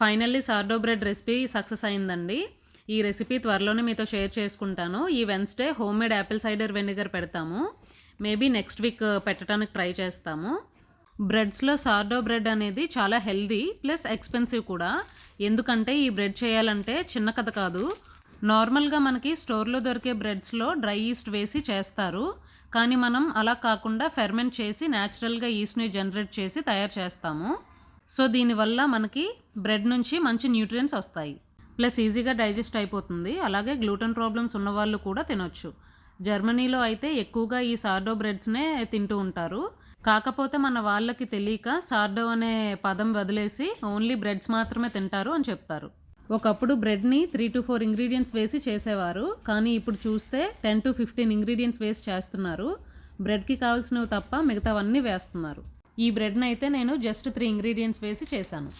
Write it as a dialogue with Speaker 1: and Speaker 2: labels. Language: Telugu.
Speaker 1: Finally sourdough bread recipe success అయిందండి. ఈ రెసిపీ త్వరలోనే మీతో షేర్ చేసుకుంటాను. ఈ Wednesday home made apple cider vinegar పెడతాము. మేబీ నెక్స్ట్ వీక్ పెట్టడానికి ట్రై చేస్తాము. బ్రెడ్స్లో సార్డో బ్రెడ్ అనేది చాలా హెల్దీ ప్లస్ ఎక్స్పెన్సివ్ కూడా. ఎందుకంటే ఈ బ్రెడ్ చేయాలంటే చిన్న కథ కాదు. నార్మల్గా మనకి స్టోర్లో దొరికే బ్రెడ్స్లో డ్రై ఈస్ట్ వేసి చేస్తారు. కానీ మనం అలా కాకుండా ఫెర్మెంట్ చేసి న్యాచురల్గా ఈస్ట్ని జనరేట్ చేసి తయారు చేస్తాము. సో దీనివల్ల మనకి బ్రెడ్ నుంచి మంచి న్యూట్రియన్స్ వస్తాయి. ప్లస్ ఈజీగా డైజెస్ట్ అయిపోతుంది. అలాగే గ్లూటెన్ ప్రాబ్లమ్స్ ఉన్నవాళ్ళు కూడా తినొచ్చు. జర్మనీలో అయితే ఎక్కువగా ఈ సార్డో బ్రెడ్స్నే తింటూ ఉంటారు. కాకపోతే మన వాళ్ళకి తెలియక సార్డో అనే పదం వదిలేసి ఓన్లీ బ్రెడ్స్ మాత్రమే తింటారు అని చెప్తారు. ఒకప్పుడు బ్రెడ్ని త్రీ టు ఫోర్ ఇంగ్రీడియంట్స్ వేసి చేసేవారు. కానీ ఇప్పుడు చూస్తే టెన్ టు ఫిఫ్టీన్ ఇంగ్రీడియంట్స్ వేసి చేస్తున్నారు. బ్రెడ్కి కావాల్సినవి తప్ప మిగతావన్నీ వేస్తున్నారు. ఈ బ్రెడ్ని అయితే నేను జస్ట్ త్రీ ఇంగ్రీడియంట్స్ వేసి చేశాను.